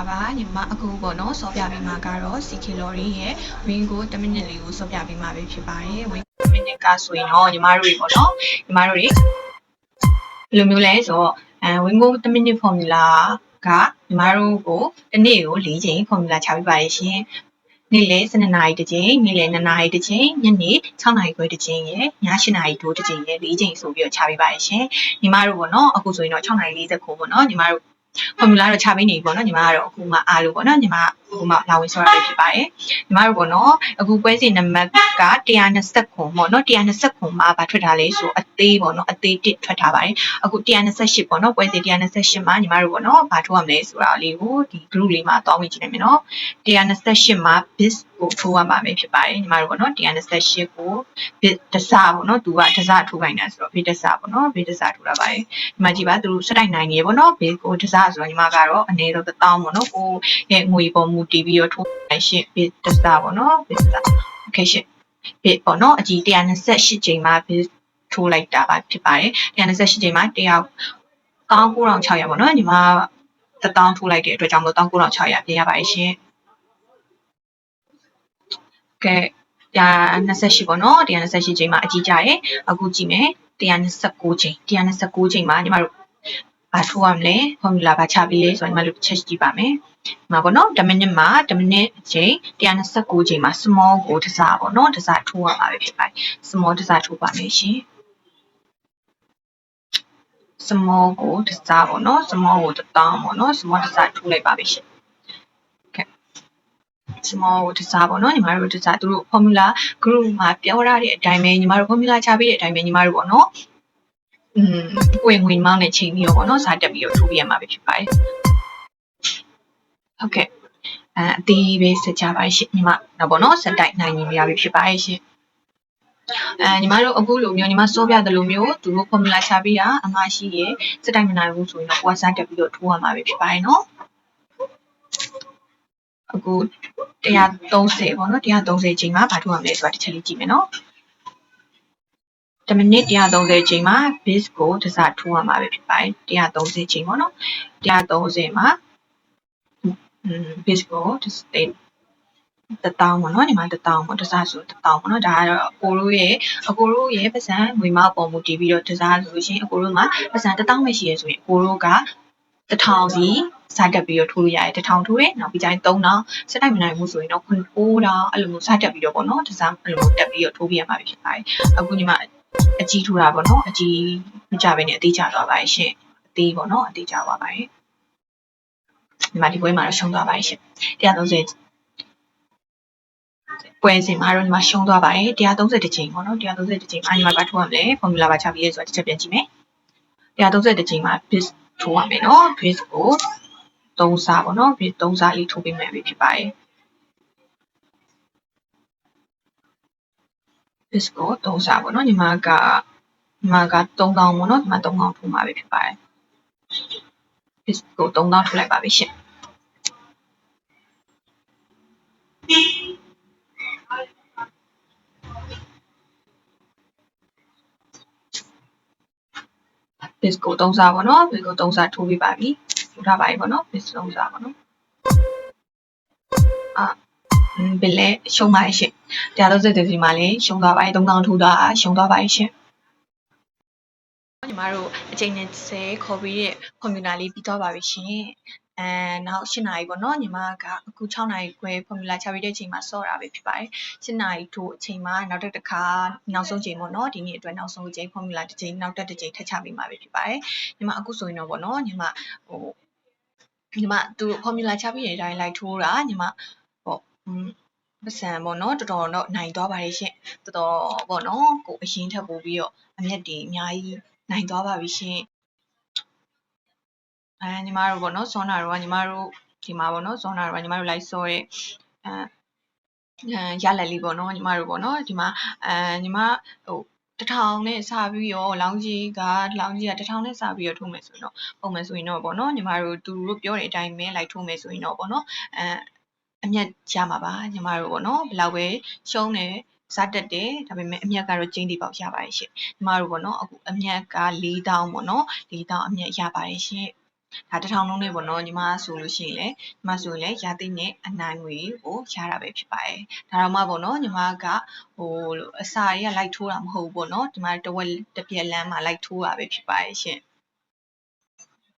တာပါညီမအခုပေါ့နော်စောပြပေးမှာကတော့ CK Lorry ရဲ့ wing ကို10 minute လေးကိုစောပြပေးမှာပဲဖြစ်ပါတယ် wing 10 minute ကဆိုရင်တော့ညီမတို့တွေပေါ့နော်ညီမတို့တွေဘယ်လိုမျိုးလဲဆိုတော့အဲ wing ကို10 minute formula ကညီမတို့ကိုတစ်နေ့ကို၄ချိန် formula ချပေးပါရရှင်နေ့လယ်12နာရီတစ်ချိန်နေ့လယ်2နာရီတစ်ချိန်ညနေ6နာရီခွဲတစ်ချိန်ရယ်ည8နာရီတိုးတစ်ချိန်ရယ်၄ချိန်ဆိုပြီးတော့ချပေးပါရရှင်ညီမတို့ပေါ့နော်အခုဆိုရင်တော့6နာရီ40ခုပေါ့နော်ညီမတို့ formula တော့ချပေးနေပြီပေါ့နော်ညီမကတော့အခုမှအားလို့ပေါ့နော်ညီမအခုမှလာဝင်ဆောရပဲဖြစ်ပါတယ်ညီမတို့ပေါ့နော်အခုပွဲစဉ်နံပါတ်က120ခုပေါ့နော်120ခုမှာဗာထွက်ထားလဲဆိုအ သေးပေါ့နော်အသေးတစ်ထွက်ထားပါတယ်အခု128ပေါ့နော်ပွဲစဉ်128မှာညီမတို့ပေါ့နော်ဘာထိုးရမလဲဆိုတာလေးကိုဒီ group လေးမှာတောင်းဝင်ကြည့်နေမယ်နော်128မှာ biz ကိုထိုးရမှာပဲဖြစ်ပါတယ်ညီမတို့ပေါ့နော်128ကို biz တစပေါ့နော်သူကတစထိုးခိုင်းတာဆိုတော့ biz တစပေါ့နော် biz တစထိုးတာပါတယ်ညီမကြည့်ပါသူတို့စက်တိုက်နိုင်နေရပေါ့နော် biz ကိုတစဆိုတော့ညီမကတော့အနည်းတော့1000ပေါ့နော်ကိုရဲ့ငွေပေါ်မူတည်ပြီးတော့ထိုးနိုင်ရှင် biz တစပေါ့နော် biz တစ okay ရှင် biz ပေါ့နော်အကြီး128ချိန်မှာ biz ထိုးလိုက်တာပါဖြစ်ပါတယ်128ချိန်မှာ100 19600ပေါ့နော်ညီမတစ်တောင်းထိုးလိုက်တဲ့အတွက်ကြောင့်မလို့19600ပြင်ရပါတယ်ရှင်ကဲ128ပေါ့နော်128ချိန်မှာအကြီးကြရဲ့အခုကြည့်မယ်129ချိန်129ချိန်မှာညီမတို့ဘာထိုးရမလဲ formula ဘာချပြီးလဲဆိုတော့ညီမတို့ချက်ကြည့်ပါမယ်ဒီမှာပေါ့နော်10မိနစ်မှာ10မိနစ်အချိန်129ချိန်မှာ small ကိုတစ်စားပေါ့နော်တစ်စားထိုးရမှာပဲဖြစ်ပါတယ် small တစ်စားထိုးပါမယ်ရှင် small ကိုတစ်စားပေါ့နော် small ကိုတစ်တောင်းပေါ့နော် small တစ်စားထိုးလိုက်ပါပြီရှင် small ကိုတစားပေါ့နော်ညီမတို့တစားသူတို့ formula group မှာပြောရတဲ့အတိုင်းပဲညီမတို့ formula ချပေးတဲ့အတိုင်းပဲညီမတို့ပေါ့နော်อืมဝင်ဝင်မောင်းနဲ့ချိန်ပြီးတော့ပေါ့နော်စားတက်ပြီးတော့ထိုးပြရမှာပဲဖြစ်ပါတယ်ဟုတ်ကဲ့အဲအသေးပဲစကြပါရှင့်ညီမတော့ပေါ့နော်စက်တိုက်နိုင်နေရပြီဖြစ်ပါတယ်ရှင့် အဲညီမတို့အခုလိုမျိုးညီမစိုးပြတယ်လိုမျိုးသူတို့ formula ချပေးတာအမရှိရစက်တိုက်မနိုင်ဘူးဆိုရင်တော့ကိုယ်စားတက်ပြီးတော့ထိုးရမှာပဲဖြစ်ပါတယ်နော်အခု130ပေါ့နော်130ချိန်မှာဘာထုတ်ရမလဲဆိုတာတစ်ချက်လေးကြည့်မယ်နော်10မိနစ်130ချိန်မှာ base ကိုတစ်စားထိုးရမှာပဲဖြစ်ပါတယ်130ချိန်ပေါ့နော်130မှာ base ကိုတစ် စတိတ်တတောင်းပေါ့နော်ညီမတတောင်းပေါ့တစားဆိုတတောင်းပေါ့နော်ဒါကတော့အကိုတို့ရဲ့အကိုတို့ရဲ့ပတ်စံငွေမောက်ပေါ်မူတည်ပြီးတော့တစားဆိုလို့ရှိရင်အကိုတို့မှာပတ်စံတတောင်းပဲရှိရဆိုရင်အကိုတို့ကတထောင်စီစားတက်ပြီးတော့ထိုးလို့ရတယ်တထောင်ထိုးတယ်နောက်ပြီးကျရင်3000စက်တိုက်မနိုင်ဘူးဆိုရင်တော့9000အဲ့လိုမျိုးစားတက်ပြီးတော့ပေါ့နော်တစားအဲ့လိုမျိုးတက်ပြီးတော့ထိုးပြရမှာဖြစ်ပါတယ်အခုညီမအကြီးထိုးတာပေါ့နော်အကြီးမကြဘဲနဲ့အသေးချသွားပါရဲ့ရှင်အသေးပေါ့နော်အသေးချသွားပါရဲ့ညီမဒီပွဲမှာတော့ရှုံးသွားပါရဲ့ရှင်130 ပွဲစဉ်မှာတော့ညီမရှုံးသွားပါတယ်130ချိန်ပေါ့နော်130ချိန်မှာညီမဘာထိုးရမလဲ formula ဘာချပြီးရဲဆိုတာတစ်ချက်ပြန်ကြည့်မယ်130ချိန်မှာ bis ထိုးရမယ်နော် bis ကို3စားပေါ့နော် bis 3စားလေးထိုးပေးမယ်ဖြစ်ပါတယ် bis ကို3စားပေါ့နော်ညီမကညီမက3000ပေါ့နော်ညီမ3000ထိုးမှာပဲဖြစ်ပါတယ် bis ကို3000ထိုးလိုက်ပါပြီရှင် bis ကို3စားပေါ့နော် bis ကို3စားထိုးပြီးပါပြီထိုးထားပါပြီပေါ့နော် bis 3စားပေါ့နော်အာဘယ်လဲရှုံးပါရဲ့ရှင်130ဒီစီမှာလည်းရှုံးသွားပါရဲ့3000ထိုးတာရှုံးသွားပါရဲ့ရှင်ညီမတို့အချိန်နဲ့10ခေါ်ပြီးတဲ့ formula လေးပြီးသွားပါပြီရှင် အဲနောက်8နာရီပေါ့နော်ညီမကအခု6နာရီခွဲ formula ချပြီးတဲ့အချိန်မှာစော့တာပဲဖြစ်ပါတယ်8နာရီထို့အချိန်မှာနောက်တစ်ခါနောက်ဆုံးချိန်ပေါ့နော်ဒီနေ့အတွက်နောက်ဆုံးချိန် formula တစ်ချိန်နောက်တစ်တစ်ချိန်ထပ်ချပေးမှာပဲဖြစ်ပါတယ်ညီမအခုဆိုရင်တော့ပေါ့နော်ညီမဟိုညီမသူ formula ချပြီးတဲ့အတိုင်းလိုက်ထိုးတာညီမဟိုပစံပေါ့နော်တော်တော်တော့နိုင်သွားပါတယ်ရှင်တော်တော်ပေါ့နော်ကိုအရင်ထပ်ပို့ပြီးတော့အမျက်တွေအများကြီးနိုင်သွားပါပြီရှင် အဲညီမတို့ပေါ့နော်ဇွန်နာတို့ကညီမတို့ဒီမှာပေါ့နော်ဇွန်နာတို့ကညီမတို့လိုက်စောရဲ့အဲရလက်လေးပေါ့နော်ညီမတို့ပေါ့နော်ဒီမှာအဲညီမဟိုတထောင်နဲ့စပြီးရောလောင်းကြီးကလောင်းကြီးကတထောင်နဲ့စပြီးရောထိုးမယ်ဆိုရင်တော့ပုံမှန်ဆိုရင်တော့ပေါ့နော်ညီမတို့သူတို့ပြောတဲ့အတိုင်းပဲလိုက်ထိုးမယ်ဆိုရင်တော့ပေါ့နော်အဲအမျက်ရမှာပါညီမတို့ပေါ့နော်ဘယ်လောက်ပဲရှုံးတယ်စားတက်တယ်ဒါပေမဲ့အမြတ်ကတော့ကျင်းတီပေါက်ရပါတယ်ရှင်ညီမတို့ပေါ့နော်အခုအမြတ်က4000ပေါ့နော်4000အမြတ်ရပါတယ်ရှင် ဒါတစ်ထောင်လုံးနဲ့ပေါ့နော်ညီမဆိုလို့ရှိရင်လေညီမဆိုရင်လေရာသိနဲ့အနိုင်ငွေကိုရတာပဲဖြစ်ပါတယ်ဒါတော့မှပေါ့နော်ညီမကဟိုအစာတွေကလိုက်ထိုးတာမဟုတ်ဘူးပေါ့နော်ဒီမှာတဝက်တစ်ပြက်လမ်းမှာလိုက်ထိုးတာပဲဖြစ်ပါတယ်ရှင်